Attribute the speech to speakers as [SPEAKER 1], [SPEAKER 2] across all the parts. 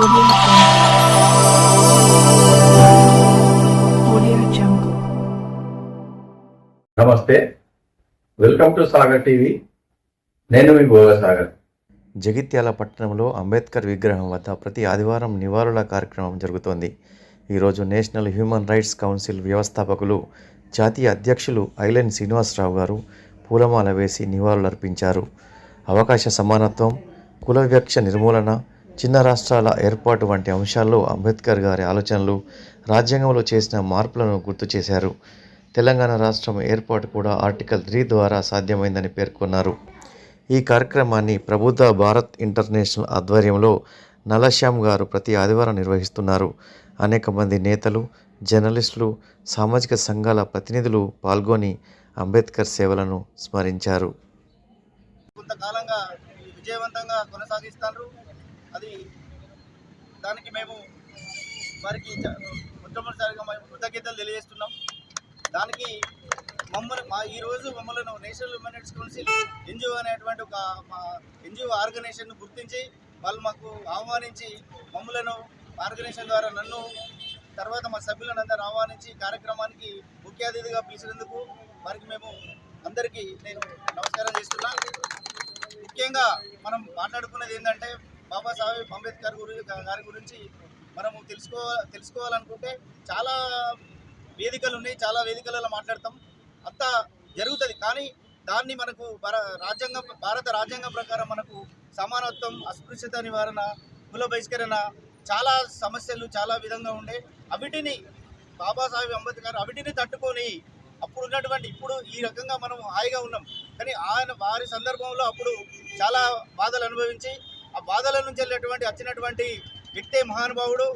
[SPEAKER 1] నమస్తే. Welcome to Sagar TV. నేను మీ భోగ సాగర్.
[SPEAKER 2] జగిత్యాల పట్టణంలో అంబేద్కర్ విగ్రహం వద్ద ప్రతి ఆదివారం నివాళుల కార్యక్రమం జరుగుతోంది. ఈరోజు నేషనల్ హ్యూమన్ రైట్స్ కౌన్సిల్ వ్యవస్థాపకులు జాతీయ అధ్యక్షులు ఐలెన్ శ్రీనివాసరావు గారు పూలమాల వేసి నివాళులర్పించారు. అవకాశ సమానత్వం కుల వివక్ష నిర్మూలన చిన్న రాష్ట్రాల ఏర్పాటు వంటి అంశాల్లో అంబేద్కర్ గారి ఆలోచనలు రాజ్యాంగంలో చేసిన మార్పులను గుర్తు చేశారు. తెలంగాణ రాష్ట్రం ఏర్పాటు కూడా ఆర్టికల్ త్రీ ద్వారా సాధ్యమైందని పేర్కొన్నారు. ఈ కార్యక్రమాన్ని ప్రబుద్ధ భారత్ ఇంటర్నేషనల్ ఆధ్వర్యంలో నలశ్యామ్ గారు ప్రతి ఆదివారం నిర్వహిస్తున్నారు. అనేక మంది నేతలు జర్నలిస్టులు సామాజిక సంఘాల ప్రతినిధులు పాల్గొని అంబేద్కర్ సేవలను స్మరించారు.
[SPEAKER 3] కొంతకాలంగా విజయవంతంగా కొనసాగిస్తారు. అది దానికి మేము వారికి మొట్టమొదటిసారిగా మేము కృతజ్ఞతలు తెలియజేస్తున్నాం. దానికి మమ్మల్ని మా ఈరోజు మమ్మల్ని national human rights council NGO అనేటువంటి ఒక మా ఎన్జిఓ ఆర్గనైజేషన్ను గుర్తించి వాళ్ళు మాకు ఆహ్వానించి మమ్మలను ఆర్గనైజేషన్ ద్వారా నన్ను తర్వాత మా సభ్యులను అందరూ ఆహ్వానించి కార్యక్రమానికి ముఖ్య అతిథిగా పిలిచినందుకు వారికి మేము అందరికీ నేను నమస్కారం చేస్తున్నా. ముఖ్యంగా మనం మాట్లాడుకున్నది ఏంటంటే బాబాసాహెబ్ అంబేద్కర్ గురి గారి గురించి మనము తెలుసుకో తెలుసుకోవాలనుకుంటే చాలా వేదికలు ఉన్నాయి చాలా వేదికలలో మాట్లాడతాం. అంతా జరుగుతుంది. కానీ దాన్ని మనకు భార రాజ్యాంగం భారత రాజ్యాంగం ప్రకారం మనకు సమానత్వం అస్పృశ్యత నివారణ కుల బహిష్కరణ చాలా సమస్యలు చాలా విధంగా ఉండే. అవిటిని బాబాసాహెబ్ అంబేద్కర్ అవిటిని తట్టుకొని అప్పుడు ఉన్నటువంటి ఇప్పుడు ఈ రకంగా మనం హాయిగా ఉన్నాం. కానీ ఆయన వారి సందర్భంలో అప్పుడు చాలా బాధలు అనుభవించి ఆ బాధల నుంచి వెళ్ళేటువంటి వచ్చినటువంటి వ్యక్తే మహానుభావుడు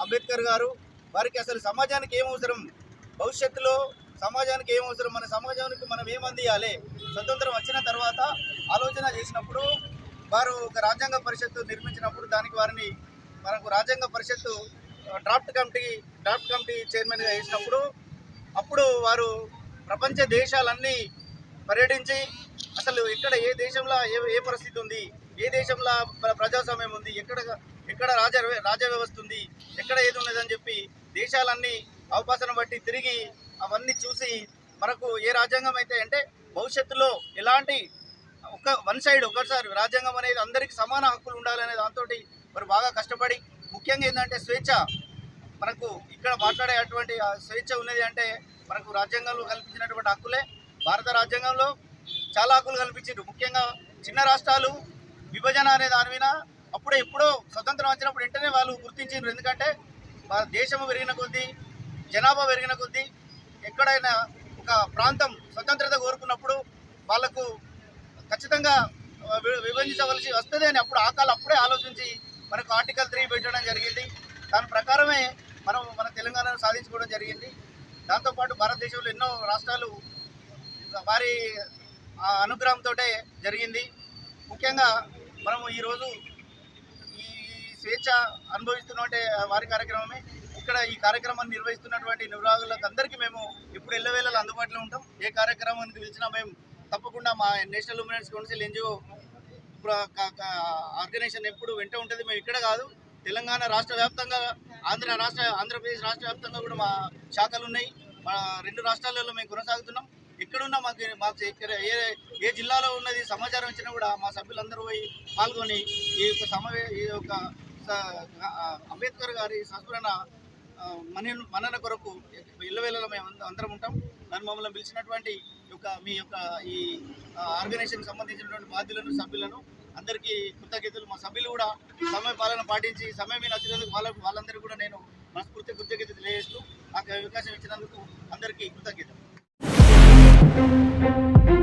[SPEAKER 3] అంబేద్కర్ గారు. వారికి అసలు సమాజానికి ఏమవసరం భవిష్యత్తులో సమాజానికి ఏమవసరం అవసరం? మన సమాజానికి మనం ఏమందియాలి స్వతంత్రం వచ్చిన తర్వాత ఆలోచన చేసినప్పుడు వారు ఒక రాజ్యాంగ పరిషత్తు నిర్మించినప్పుడు దానికి వారిని మనకు రాజ్యాంగ పరిషత్తు డ్రాఫ్ట్ కమిటీ డ్రాఫ్ట్ కమిటీ చైర్మన్గా వేసినప్పుడు అప్పుడు వారు ప్రపంచ దేశాలన్నీ పర్యటించి అసలు ఎక్కడ ఏ దేశంలో ఏ ఏ పరిస్థితి ఉంది? ఏ దేశంలో ప్రజాస్వామ్యం ఉంది? ఎక్కడ ఎక్కడ రాజ రాజ్య వ్యవస్థ ఉంది? ఎక్కడ ఏది ఉన్నదని చెప్పి దేశాలన్నీ అవకాశం బట్టి తిరిగి అవన్నీ చూసి మనకు ఏ రాజ్యాంగం అయితే అంటే భవిష్యత్తులో ఎలాంటి ఒక వన్ సైడ్ ఒకసారి రాజ్యాంగం అనేది అందరికీ సమాన హక్కులు ఉండాలనే దాంతో మరి బాగా కష్టపడి ముఖ్యంగా ఏంటంటే స్వేచ్ఛ. మనకు ఇక్కడ మాట్లాడే అటువంటి స్వేచ్ఛ ఉన్నది అంటే మనకు రాజ్యాంగంలో కల్పించినటువంటి హక్కులే. భారత రాజ్యాంగంలో చాలా హక్కులు కల్పించారు ముఖ్యంగా చిన్న రాష్ట్రాలు విభజన అనే దాని మీద అప్పుడే ఎప్పుడో స్వతంత్రం వచ్చినప్పుడు వెంటనే వాళ్ళు గుర్తించారు ఎందుకంటే మన దేశము పెరిగిన కొద్దీ జనాభా పెరిగిన కొద్దీ ఎక్కడైనా ఒక ప్రాంతం స్వతంత్రత కోరుకున్నప్పుడు వాళ్ళకు ఖచ్చితంగా విభజించవలసి వస్తుంది అని అప్పుడు ఆ అప్పుడే ఆలోచించి మనకు ఆర్టికల్ త్రీ పెట్టడం జరిగింది. దాని ప్రకారమే మనం మన తెలంగాణను సాధించుకోవడం జరిగింది. దాంతోపాటు భారతదేశంలో ఎన్నో రాష్ట్రాలు వారి ఆ అనుగ్రహంతో జరిగింది. ముఖ్యంగా మనము ఈరోజు ఈ స్వేచ్ఛ అనుభవిస్తున్నటువంటి వారి కార్యక్రమమే. ఇక్కడ ఈ కార్యక్రమాన్ని నిర్వహిస్తున్నటువంటి నిర్వాహకులకు అందరికీ మేము ఇప్పుడు ఎల్లవేళలు అందుబాటులో ఉంటాం. ఏ కార్యక్రమానికి పిలిచినా మేము తప్పకుండా మా నేషనల్ ఉమెన్స్ కౌన్సిల్ ఎన్జిఓ ఇప్పుడు ఆర్గనైజేషన్ ఎప్పుడు వెంట ఉంటుంది మేము ఇక్కడ కాదు. తెలంగాణ రాష్ట్ర వ్యాప్తంగా ఆంధ్ర రాష్ట్ర ఆంధ్రప్రదేశ్ రాష్ట్ర వ్యాప్తంగా కూడా మా శాఖలు ఉన్నాయి. మా రెండు రాష్ట్రాలలో మేము కొనసాగుతున్నాం. ఎక్కడున్నా మాకు మాకు ఏ ఏ జిల్లాలో ఉన్నది సమాచారం ఇచ్చినా కూడా మా సభ్యులందరూ పోయి పాల్గొని ఈ యొక్క సమవే ఈ యొక్క స- అంబేద్కర్ గారి సంస్మరణ మన మనన కొరకు ఇళ్ళవేళలో మేము అందరం ఉంటాం. నన్ను మమ్మల్ని పిలిచినటువంటి యొక్క మీ యొక్క ఈ ఆర్గనైజేషన్కి సంబంధించినటువంటి బాధ్యులను సభ్యులను అందరికీ కృతజ్ఞతలు. మా సభ్యులు కూడా సమయ పాలన పాటించి సమయం మీద వచ్చినందుకు వాళ్ళ వాళ్ళందరికీ కూడా నేను మనస్ఫూర్తి కృతజ్ఞత తెలియజేస్తూ నాకు అవకాశం ఇచ్చినందుకు అందరికీ కృతజ్ఞతలు. Thank you.